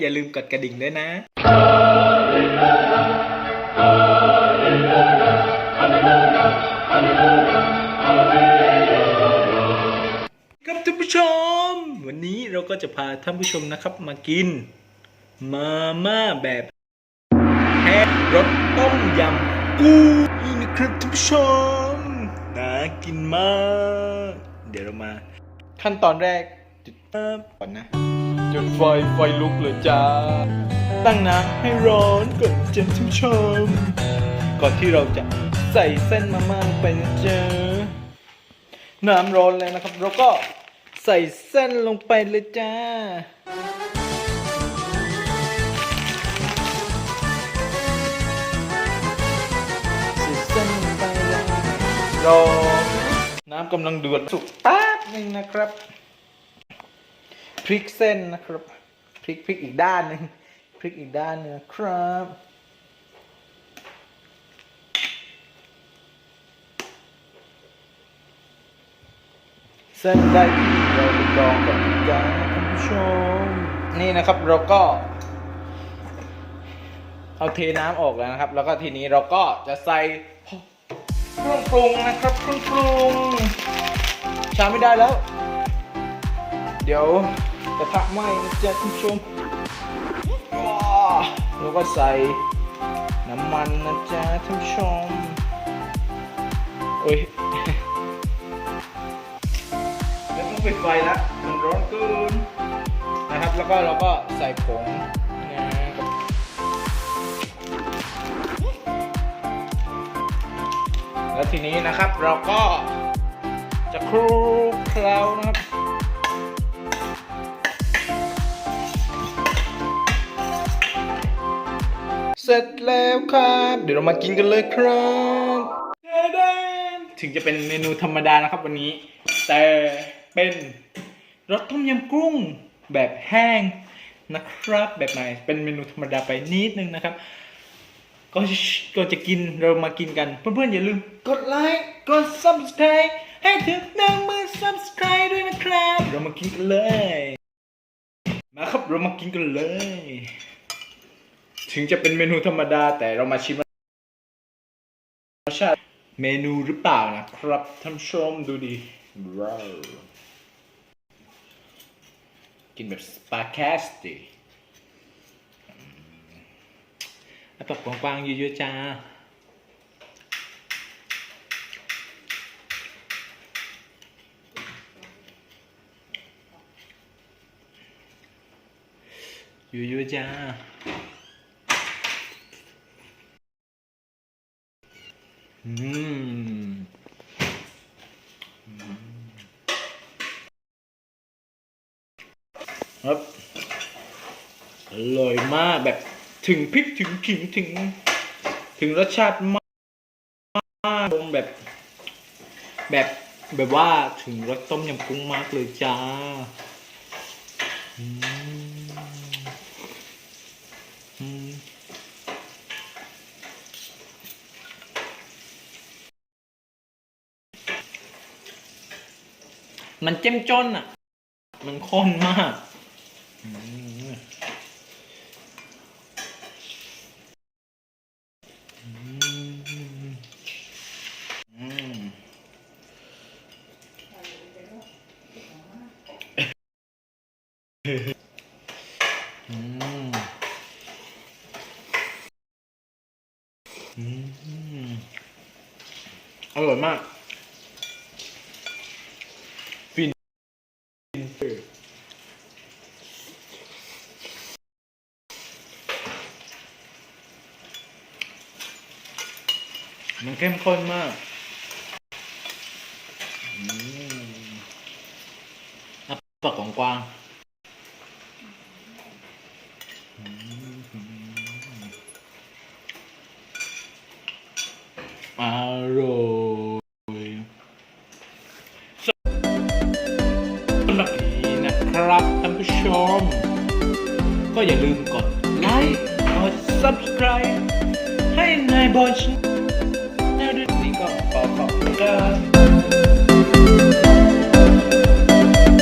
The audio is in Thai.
อย่าลืมกดกระดิ่งด้วยนะครับท่านผู้ชม วันนี้เราก็จะพาท่านผู้ชมนะครับมากิน มาม่าแบบแห้งรสต้มยำกุ้งนี่นะครับท่านผู้ชมน่ากินมาก เดี๋ยวเรามา ขั้นตอนแรกจุดก่อนนะ จุดไฟไฟลุกเลยจ้า ตั้งน้ำให้ร้อนก่อนจ้าท่านผู้ชม ก่อนที่เราจะใส่เส้นมาม่าลงไปนะเจ๊ะน้ำร้อนแล้วนะครับ เราก็ใส่เส้นลงไปเลยจ้าใส่เส้นลงไปเลยรอน้ำกำลังเดือดสุกแป๊บนึงนะครับ พริกเส้นนะครับพริกพริกอีกด้านหนึ่งพริกอีกด้านหนึงครับเส้นได้ที่เราไปกรองก่อนนะจ้าท่านผู้ชมนี่นะครับเราก็เอาเทน้ำออกแล้วนะครับ แล้วก็ทีนี้เราก็จะใส่เครื่องปรุงนะครับเครื่องปรุงชาไม่ได้แล้ว เดี๋ยว กระทะไหม้นะจ๊ะท่านผู้ชมว้าแล้วก็ใส่น้ำมันนะจ๊ะท่านผู้ชมโอ้ยแล้วต้องปิดไฟละมันร้อนเกินนะครับ แล้วก็เราก็ใส่ผงนะแล้วทีนี้นะครับเราก็จะคลุกเคล้านะครับ เสร็จแล้วครับ เดี๋ยวเรามากินกันเลยครับถึงจะเป็นเมนูธรรมดานะครับวันนี้ แต่เป็นรสต้มยำกุ้งแบบแห้งนะครับ แบบไหนเป็นเมนูธรรมดาไปนิดนึงนะครับก็ก็จะกินเรามากินกัน เพื่อนๆอย่าลืมกดไลค์กด subscribe ให้ถึงหนึ่งหมื่น subscribe ด้วยนะครับ เรามากินกันเลย มาครับเรามากินกันเลย ถึงจะเป็นเมนูธรรมดาแต่เรามาชิมรสชาติเมนูหรือเปล่านะครับท่านชมดูดิว้าวกินแบบสปาเกตตีแล้วปกกว้างๆเยอะๆจ้าเยอะๆจ้า อืมครับอร่อยมากแบบถึงพริกถึงขิงถึง ถึงรสชาติมากลงแบบ แบบแบบว่าถึงรสต้มยำกุ้งมากเลยจ้า อืม มันเจ้มจนอะ มันข้นมากอืมอืมอืมอืมอร่อยมาก มันเข้มข้นมากอืมอะปากกวาง อร่อยสำหรับนี้นะครับท่านผู้ชม ก็อย่าลืมกดไลค์ กด subscribe ให้นายบอล